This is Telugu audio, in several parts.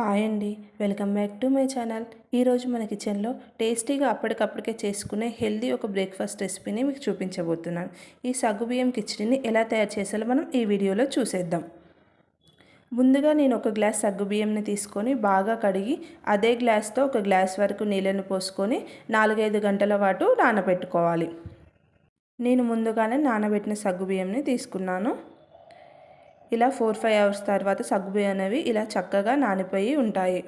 హాయ్ అండి. Welcome back to my channel. ఈరోజు మన కిచెన్లో టేస్టీగా అప్పటికప్పటికే చేసుకునే హెల్దీ ఒక బ్రేక్ఫాస్ట్ రెసిపీని మీకు చూపించబోతున్నాను ఈ సగ్గుబియ్యం కిచడీని ఎలా తయారు చేసాలో మనం ఈ వీడియోలో చూసేద్దాం. ముందుగా నేను ఒక గ్లాస్ సగ్గుబియ్యంని తీసుకొని బాగా కడిగి అదే గ్లాస్తో ఒక గ్లాస్ వరకు నీళ్ళను పోసుకొని నాలుగైదు గంటల పాటు నానబెట్టుకోవాలి. నేను ముందుగానే నానబెట్టిన సగ్గుబియ్యంని తీసుకున్నాను. ఇలా ఫోర్ ఫైవ్ అవర్స్ తర్వాత సగ్గుబియ్యం అనేవి ఇలా చక్కగా నానిపోయి ఉంటాయి.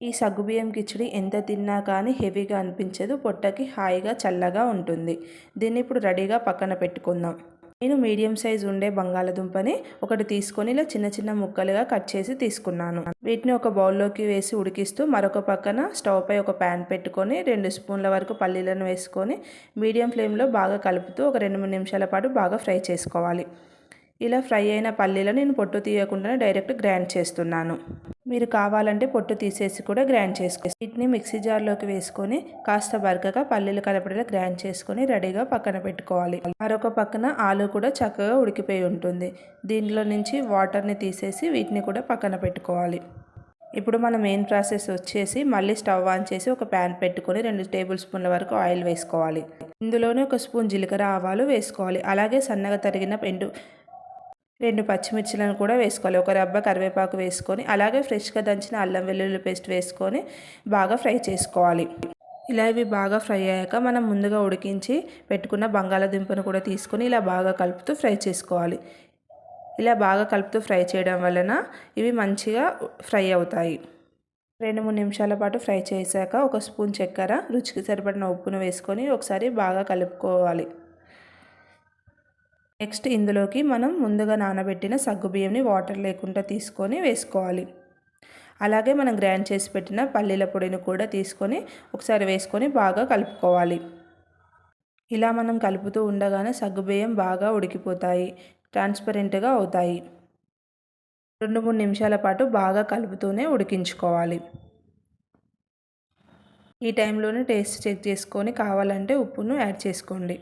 ఈ సగ్గుబియ్యం కిచడి ఎంత తిన్నా కానీ హెవీగా అనిపించదు పొట్టకి హాయిగా చల్లగా ఉంటుంది. దీన్ని ఇప్పుడు రెడీగా పక్కన పెట్టుకుందాం. నేను మీడియం సైజ్ ఉండే బంగాళదుంపని ఒకటి తీసుకొని ఇలా చిన్న చిన్న ముక్కలుగా కట్ చేసి తీసుకున్నాను. వీటిని ఒక బౌల్లోకి వేసి ఉడికిస్తూ మరొక పక్కన స్టవ్ పై ఒక ప్యాన్ పెట్టుకొని రెండు స్పూన్ల వరకు పల్లీలను వేసుకొని మీడియం ఫ్లేమ్లో బాగా కలుపుతూ ఒక రెండు మూడు నిమిషాల పాటు బాగా ఫ్రై చేసుకోవాలి. ఇలా ఫ్రై అయిన పల్లీలో నేను పొట్టు తీయకుండానే డైరెక్ట్ గ్రైండ్ చేస్తున్నాను. మీరు కావాలంటే పొట్టు తీసేసి కూడా గ్రైండ్ చేసుకోవచ్చు. వీటిని మిక్సీ జార్లోకి వేసుకొని కాస్త బరకగా పల్లీలు కలపడేలా గ్రైండ్ చేసుకొని రెడీగా పక్కన పెట్టుకోవాలి. మరొక పక్కన ఆలు కూడా చక్కగా ఉడికిపోయి ఉంటుంది. దీనిలో నుంచి వాటర్ని తీసేసి వీటిని కూడా పక్కన పెట్టుకోవాలి. ఇప్పుడు మన మెయిన్ ప్రాసెస్ వచ్చేసి మళ్ళీ స్టవ్ ఆన్ చేసి ఒక ప్యాన్ పెట్టుకొని రెండు టేబుల్ స్పూన్ల వరకు ఆయిల్ వేసుకోవాలి. ఇందులోనే ఒక స్పూన్ జీలకర్ర ఆవాలు వేసుకోవాలి. అలాగే సన్నగా తరిగిన ఎండు రెండు పచ్చిమిర్చిలను కూడా వేసుకోవాలి. ఒక రబ్బ కరివేపాకు వేసుకొని అలాగే ఫ్రెష్గా దంచిన అల్లం వెల్లుల్లి పేస్ట్ వేసుకొని బాగా ఫ్రై చేసుకోవాలి. ఇలా ఇవి బాగా ఫ్రై అయ్యాక మనం ముందుగా ఉడికించి పెట్టుకున్న బంగాళాదుంపను కూడా తీసుకొని ఇలా బాగా కలుపుతూ ఫ్రై చేసుకోవాలి. ఇలా బాగా కలుపుతూ ఫ్రై చేయడం వలన ఇవి మంచిగా ఫ్రై అవుతాయి. రెండు మూడు నిమిషాల పాటు ఫ్రై చేశాక ఒక స్పూన్ చక్కెర రుచికి సరిపడిన ఉప్పును వేసుకొని ఒకసారి బాగా కలుపుకోవాలి. నెక్స్ట్ ఇందులోకి మనం ముందుగా నానబెట్టిన సగ్గుబియ్యంని వాటర్ లేకుండా తీసుకొని వేసుకోవాలి. అలాగే మనం గ్రైండ్ చేసి పెట్టిన పల్లీల పొడిని కూడా తీసుకొని ఒకసారి వేసుకొని బాగా కలుపుకోవాలి. ఇలా మనం కలుపుతూ ఉండగానే సగ్గుబియ్యం బాగా ఉడికిపోతాయి ట్రాన్స్పరెంట్గా అవుతాయి. రెండు మూడు నిమిషాల పాటు బాగా కలుపుతూనే ఉడికించుకోవాలి. ఈ టైంలోనే టేస్ట్ చెక్ చేసుకొని కావాలంటే ఉప్పును యాడ్ చేసుకోండి.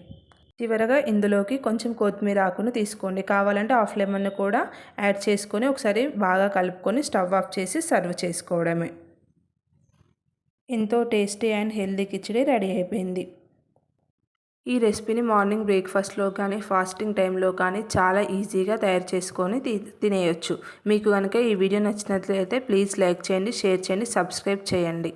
చివరగా ఇందులోకి కొంచెం కొత్తిమీర ఆకును తీసుకోండి. కావాలంటే హాఫ్ లెమన్ కూడా యాడ్ చేసుకొని ఒకసారి బాగా కలుపుకొని స్టవ్ ఆఫ్ చేసి సర్వ్ చేసుకోవడమే. ఎంతో tasty and healthy khichdi ready అయిపోయింది. ఈ రెసిపీని మార్నింగ్ బ్రేక్ఫాస్ట్లో కానీ ఫాస్టింగ్ టైంలో కానీ చాలా ఈజీగా తయారు చేసుకొని తినేయొచ్చు. మీకు కనుక ఈ వీడియో నచ్చినట్లయితే ప్లీజ్ లైక్ చేయండి షేర్ చేయండి సబ్స్క్రైబ్ చేయండి.